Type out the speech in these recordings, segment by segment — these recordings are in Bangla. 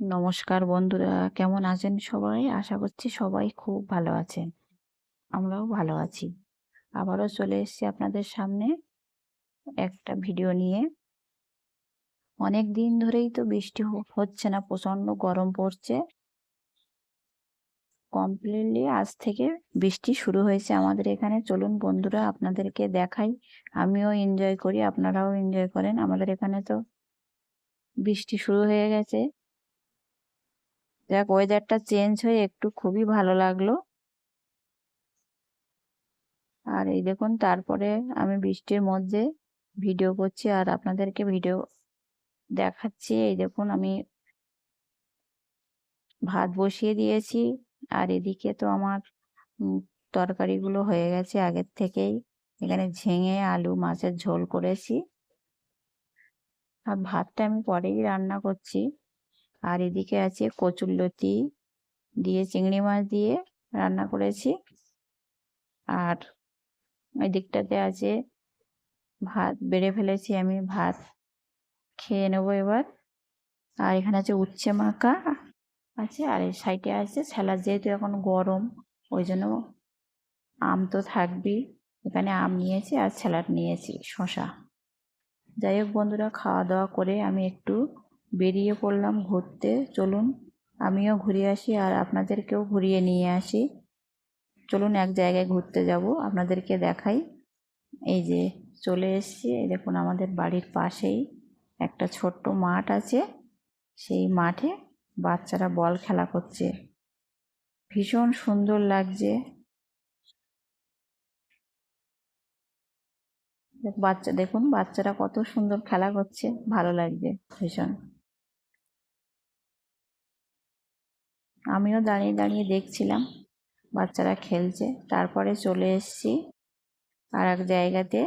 নমস্কার বন্ধুরা, কেমন আছেন সবাই? আশা করছি সবাই খুব ভালো আছেন। আমরাও ভালো আছি। আবারও চলে এসেছি আপনাদের সামনে একটা ভিডিও নিয়ে। অনেক দিন ধরেই তো বৃষ্টি হচ্ছে না, প্রচণ্ড গরম পড়ছে। কমপ্লিটলি আজ থেকে বৃষ্টি শুরু হয়েছে আমাদের এখানে। চলুন বন্ধুরা, আপনাদেরকে দেখাই। আমিও এনজয় করি, আপনারাও এনজয় করেন। আমাদের এখানে তো বৃষ্টি শুরু হয়ে গেছে। যাক ওয়েদারটা চেঞ্জ হয়ে একটু খুবই ভালো লাগল। আর এই দেখুন তারপরে আমি বৃষ্টির মধ্যে ভিডিও করছি আর আপনাদেরকে ভিডিও দেখাচ্ছি। এই দেখুন আমি ভাত বসিয়ে দিয়েছি আর এদিকে তো আমার তরকারিগুলো হয়ে গেছে আগের থেকেই। এখানে ঝিঙে, আলু, মাছের ঝোল করেছি। আর ভাতটা আমি পরেই রান্না করছি। আর এদিকে আছে কচুরলতি দিয়ে চিংড়ি মাছ দিয়ে রান্না করেছি। আর ওই দিকটাতে আছে ভাত, বেড়ে ফেলেছি আমি ভাত। খেয়ে নেব এবার। আর এখানে আছে উচ্ছে মাখা আছে, আর এই সাইডে আছে স্যালাড, যেহেতু এখন গরম, ওই জন্য আম তো থাকবেই। এখানে আম নিয়েছি আর স্যালাড নিয়েছি শশা যাই হোক বন্ধুরা, খাওয়া দাওয়া করে আমি একটু বেরিয়ে পড়লাম ঘুরতে। চলুন, আমিও ঘুরে আসি আর আপনাদেরকেও ঘুরিয়ে নিয়ে আসি। চলুন এক জায়গায় ঘুরতে যাব, আপনাদেরকে দেখাই। এই যে চলে এসছি দেখুন আমাদের বাড়ির পাশেই একটা ছোট্ট মাঠ আছে। সেই মাঠে বাচ্চারা বল খেলা করছে। ভীষণ সুন্দর লাগছে। বাচ্চা, দেখুন বাচ্চারা কত সুন্দর খেলা করছে, ভালো লাগছে ভীষণ। আমিও দাঁড়িয়ে দাঁড়িয়ে দেখছিলাম। বাচ্চারা খেলছে। তারপরে চলে এসছি আর এক জায়গাতে।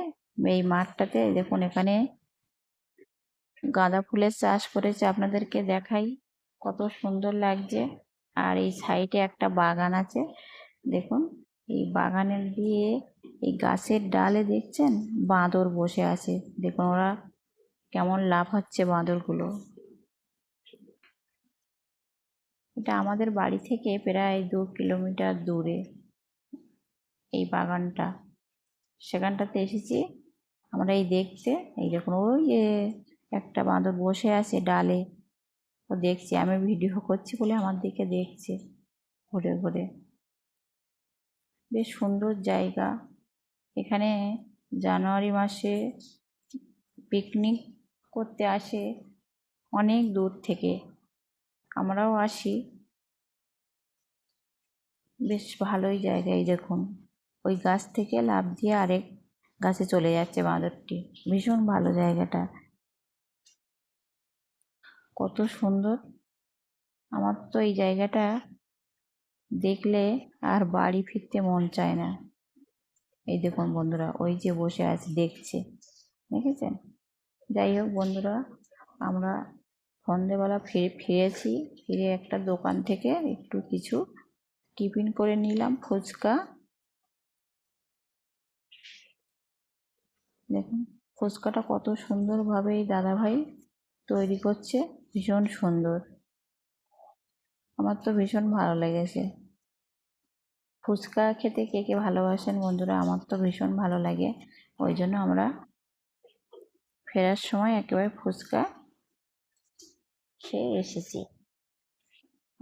এই মাঠটাতে দেখুন, এখানে গাঁদা ফুলের চাষ করেছে। আপনাদেরকে দেখাই কত সুন্দর লাগছে। আর এই সাইডে একটা বাগান আছে। দেখুন, এই বাগানের দিয়ে এই গাছের ডালে দেখছেন? বাঁদর বসে আছে। দেখুন, ওরা কেমন লাভ হচ্ছে বাঁদরগুলো। এটা আমাদের বাড়ি থেকে প্রায় দু কিলোমিটার দূরে, এই বাগানটা। সেখানটাতে এসেছি, আমরা এই দেখতে, এই দেখুন, ওই যে একটা বাঁদর বসে আছে ডালে। ও দেখছি, আমি ভিডিও করছি বলে আমার দিকে দেখছে, ঘুরে ঘুরে। বেশ সুন্দর জায়গা। এখানে জানুয়ারি মাসে পিকনিক করতে আসে অনেক দূর থেকে। আমরাও আসি। বেশ ভালোই জায়গায় দেখুন। ওই গাছ থেকে লাভ দিয়ে আরেক গাছে চলে যাচ্ছে বাঁদরটি। ভীষণ ভালো জায়গাটা। কত সুন্দর। আমার তো এই জায়গাটা দেখলে আর বাড়ি ফিরতে মন চায় না। এই দেখুন বন্ধুরা, ওই যে বসে আছে, দেখছে। দেখেছেন? যাই হোক বন্ধুরা, আমরা সন্ধেবেলা ফিরে, ফিরেছি। ফিরে একটা দোকান থেকে একটু কিছু টিফিন করে নিলাম ফুচকা। দেখুন, ফুচকাটা কত সুন্দরভাবে এই দাদাভাই তৈরি করছে, ভীষণ সুন্দর। আমার তো ভীষণ ভালো লেগেছে। ফুচকা খেতে কে কে ভালোবাসেন বন্ধুরা, আমার তো ভীষণ ভালো লাগে। ওই জন্য আমরা ফেরার সময় একেবারে ফুচকা খেয়ে এসেছি।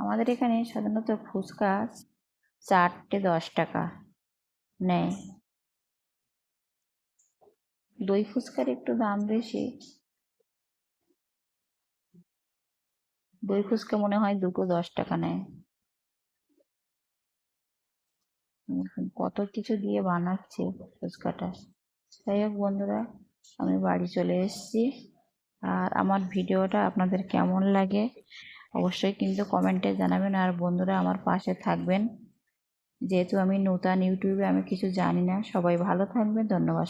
আমাদের এখানে সাধারণত ফুচকা চারটে দশ টাকা নেয়। দই ফুচকার একটু দাম বেশি। দই ফুচকা মনে হয় দুটো দশ টাকা নেয়। কত কিছু দিয়ে বানাচ্ছে ফুচকাটা। যাই হোক বন্ধুরা, আমি বাড়ি চলে এসেছি। আর আমার ভিডিওটা আপনাদের কেমন লাগে অবশ্যই কিন্তু কমেন্টে জানাবেন আর বন্ধুরা আমার পাশে থাকবেন। যেহেতু আমি নূতন ইউটিউবে আমি কিছু জানি না, সবাই ভালো থাকবেন, ধন্যবাদ।